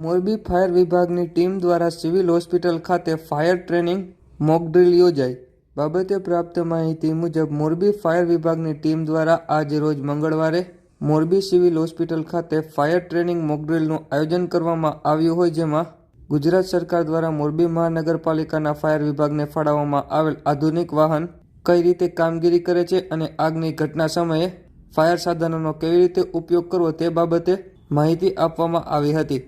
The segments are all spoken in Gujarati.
મોરબી ફાયર વિભાગની ટીમ દ્વારા સિવિલ હોસ્પિટલ ખાતે ફાયર ટ્રેનિંગ મોકડ્રીલ યોજાઈ. બાબતે પ્રાપ્ત માહિતી મુજબ, મોરબી ફાયર વિભાગની ટીમ દ્વારા આજ રોજ મંગળવારે મોરબી સિવિલ હોસ્પિટલ ખાતે ફાયર ટ્રેનિંગ મોકડ્રીલનું આયોજન કરવામાં આવ્યું હોય જેમાં ગુજરાત સરકાર દ્વારા મોરબી મહાનગરપાલિકાના ફાયર વિભાગને ફાળવવામાં આવેલ આધુનિક વાહન કઈ રીતે કામગીરી કરે છે અને આગની ઘટના સમયે ફાયર સાધનોનો કેવી રીતે ઉપયોગ કરવો તે બાબતે માહિતી આપવામાં આવી હતી.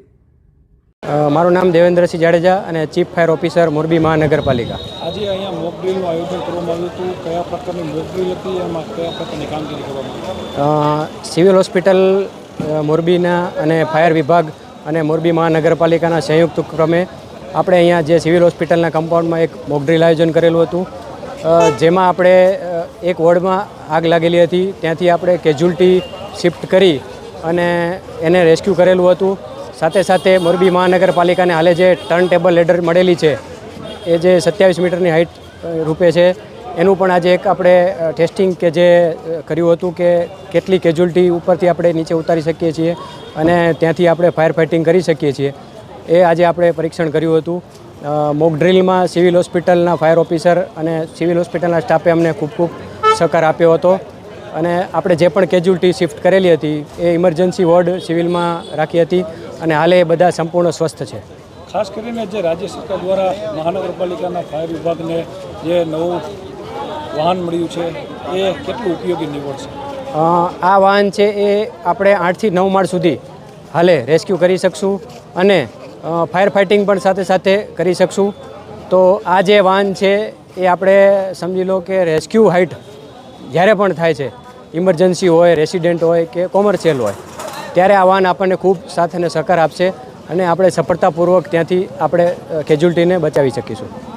મારું નામ દેવેન્દ્રસિંહ જાડેજા અને ચીફ ફાયર ઓફિસર મોરબી મહાનગરપાલિકા. આજે અહીંયા મોક ડ્રીલનું આયોજન કરવામાં આવ્યું હતું. કયા પ્રકારની મોક ડ્રીલ હતી? એમાં કયા પ્રકારની કામગીરી કરવામાં સિવિલ હોસ્પિટલ મોરબીના અને ફાયર વિભાગ અને મોરબી મહાનગરપાલિકાના સંયુક્ત ક્રમે આપણે અહીંયા જે સિવિલ હોસ્પિટલના કમ્પાઉન્ડમાં એક મોકડ્રીલ આયોજન કરેલું હતું. જેમાં આપણે એક વોર્ડમાં આગ લાગેલી હતી. ત્યાંથી આપણે કેજ્યુઅલ્ટી શિફ્ટ કરી અને એને રેસ્ક્યુ કરેલું હતું. સાથે સાથે મોરબી મહાનગરપાલિકાને હાલે જે ટર્ન ટેબલ લેડર મળેલી છે, એ જે સત્યાવીસ મીટરની હાઇટ રૂપે છે. એનું પણ આજે એક આપણે ટેસ્ટિંગ કે જે કર્યું હતું કે કેટલી કેજ્યુઅલ્ટી ઉપરથી આપણે નીચે ઉતારી શકીએ છીએ અને ત્યાંથી આપણે ફાયર ફાઇટિંગ કરી શકીએ છીએ. એ આજે આપણે પરીક્ષણ કર્યું હતું. મોક ડ્રીલમાં સિવિલ હોસ્પિટલના ફાયર ઓફિસર અને સિવિલ હોસ્પિટલના સ્ટાફે અમને ખૂબ ખૂબ સહકાર આપ્યો હતો. અને આપણે જે પણ કેજ્યુઅલ્ટી શિફ્ટ કરેલી હતી, એ ઇમરજન્સી વોર્ડ સિવિલમાં રાખી હતી. અને હાલે એ બધા સંપૂર્ણ સ્વસ્થ છે. ખાસ કરીને જે રાજ્ય સરકાર દ્વારા મહાનગરપાલિકાના ફાયર વિભાગને જે નવું વાહન મળ્યું છે એ કેટલું ઉપયોગી નીવડશે આ વાહન છે એ આપણે આઠથી નવ માળ સુધી હાલે રેસ્ક્યુ કરી શકશું અને ફાયર ફાઇટિંગ પણ સાથે સાથે કરી શકશું. તો આ જે વાહન છે એ આપણે સમજી લો કે રેસ્ક્યુ હાઇટ જ્યારે પણ થાય છે ઇમરજન્સી હોય રેસિડેન્ટ હોય કે કોમર્શિયલ હોય ત્યારે આ વાહન આપણને ખૂબ સાથ અને સહકાર આપશે અને આપણે સફળતાપૂર્વક ત્યાંથી આપણે કેજ્યુઅલ્ટીને બચાવી શકીશું.